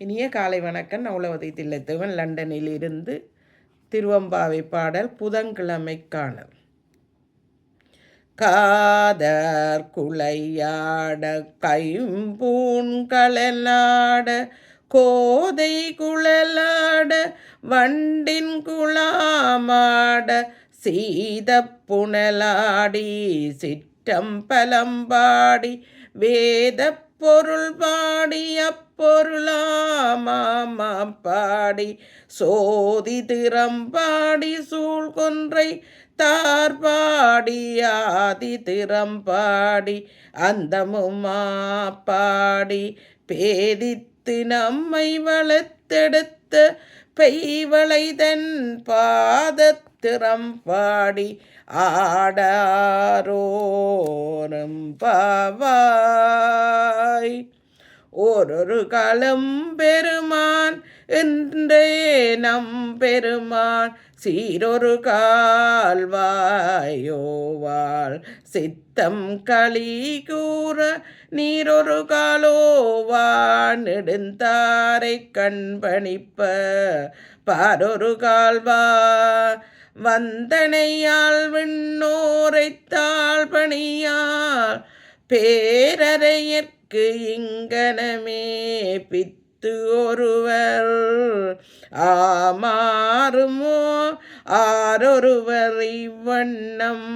இனிய காலை வணக்கம். நவுலவதி தில்லைத்தவன். லண்டனில் இருந்து திருவம்பாவை பாடல் புதன்கிழமை காணல். காதர் குளையாட கைம்பூண்களலாட கோதை குழலாட வண்டின் குழாமாட சீத புனலாடி சிற்றம்பலம்பாடி வேத பொருள் பாடி அப்பொருளா பாடி சோதி திறம்பாடி சூழ்கொன்றை தார்பாடி ஆதி திறம்பாடி அந்தமுமா பாடி பேதித்து நம்மை வளர்த்தெடுத்த பெய்வளைதன் பாதத்திறம் பாடி ஆடாரோரம் பாவாய். ஓரொரு காலம் பெருமான் என்றே நம் பெருமான். சீரொரு கால்வாயோவாள் சித்தம் களி கூற நீரொரு காலோவான் நெடுந்தாரை கண்பணிப்ப பாரொரு கால்வா. வந்தனையால் விண்ணோரைத்தாள் பணியால் பிறர்க்கு இங்கனமே பித்து ஒருவர். ஆமாறுமோ ஆரொருவர் இவ்வண்ணம்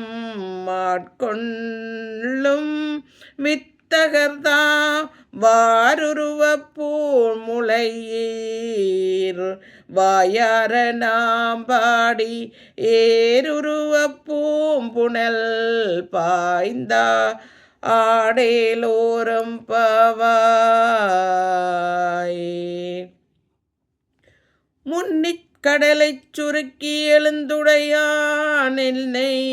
மாட்கொள்ளும். வித்தகர்தா வாருருவ பூமுளையீர் வாயார நாம் பாடி ஏருருவ பூம்புணல் பாய்ந்தா ஆடேலோரம் பவாய். முன்னிக் கடலைச் சுருக்கி எழுந்துடையான் என்னை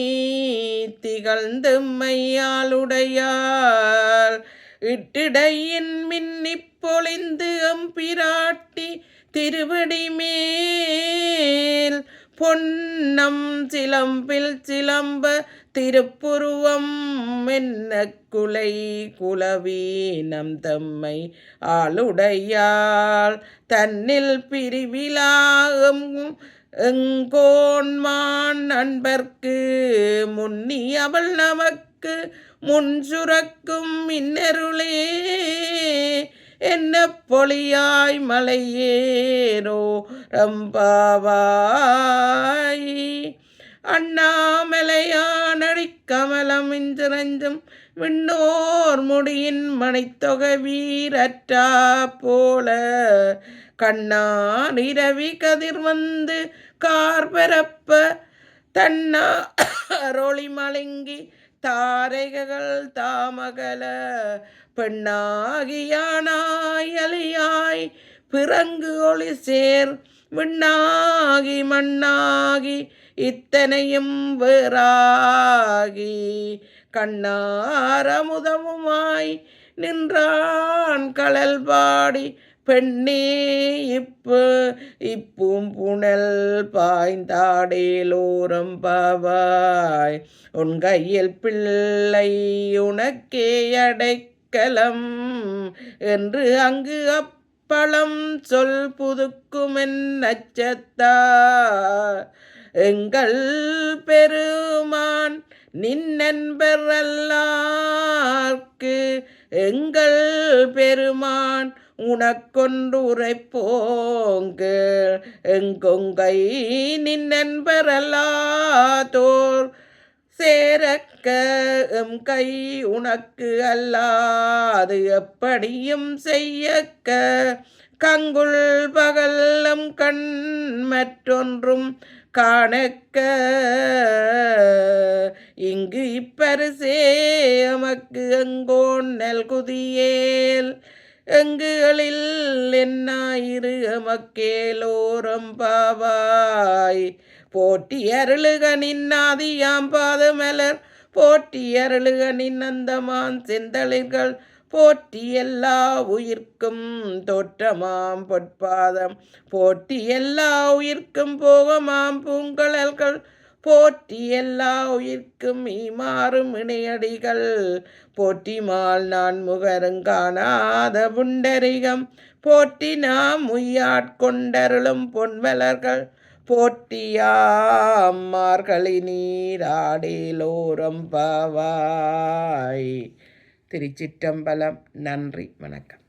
திகழ்ந்து மையாளுடையார். இட்டிடையின் மின்னிப் பொழிந்து அம்பிராட்டி திருவடி மேல் பொன்னம் சிலம்பில் சிலம்ப திருப்புருவம் என்ன குலை குலவீனம் தம்மை ஆளுடையாள். தன்னில் பிரிவிலாகும் எங்கோன்மான் நண்பர்க்கு முன்னி அவள் நமக்கு முன் சுரக்கும் மின்னருளே என்ன பொழியாய் மலையேறும் ரம்பாவாய் அண்ணாமலையானடி கமலம் இஞ்சிரஞ்சும் விண்ணோர் முடியின் மனைத்தொகை வீரற்றா போல. கண்ணான் இரவி கதிர் வந்து கார்பரப்ப தன்னா ரொளி மலங்கி தாரைகள் தாமகல. பெண்ணாகியானாய் அலியாய் பிறங்கு ஒளி சேர் விண்ணாகி மண்ணாகி இத்தனையும் வேறாகி கண்ணாரமுதமுமாய் நின்றான் கடல் பாடி பெண்ணே இப்பு. இப்பும் புனல் பாய்ந்தாடேலோரம் பாவாய். உன் கையில் பிள்ளை உனக்கே அடைக்கலம். என்று அங்கு பழம் சொல் புதுக்குமென் நச்சத்தா. எங்கள் பெருமான் நின்னென்பரல்லார்க்கு எங்கள் பெருமான் உனக்கொன்று உரைப்போங்கு. எங்கொங்கை நின்னன்பரல்லாதோர் சேரக்க எம் கை உனக்கு அல்லாது எப்படியும் செய்யக்க. கங்குள் பகல்லம் கண் மற்றொன்றும் காணக்க. இங்கு இப்பரிசே எமக்கு எங்கோன் நல்குதியேல். எங்குகளில் என்னாயிரு எமக்கேலோரம் பாவாய். போட்டி அருளுக நின்னாதியாம் பாதமலர். போட்டி அருளுக நின்னந்தமான் செந்தளிர்கள். போற்றி எல்லா உயிர்க்கும் தோற்றமாம் பொற்பாதம். போற்றி எல்லா உயிர்க்கும் போகமாம் பூங்கழல்கள். போற்றி எல்லா உயிர்க்கும் ஈமாறும் இணையடிகள். போற்றி மால் நான் முகரும் காணாத புண்டரிகம். போற்றி நாம் உய்யாட்கொண்டருளும் பொன்மலர்கள் போற்றியாமார்களி நீராடேலோரம் பாவாய். திருச்சிற்றம்பலம் நன்றி வணக்கம்.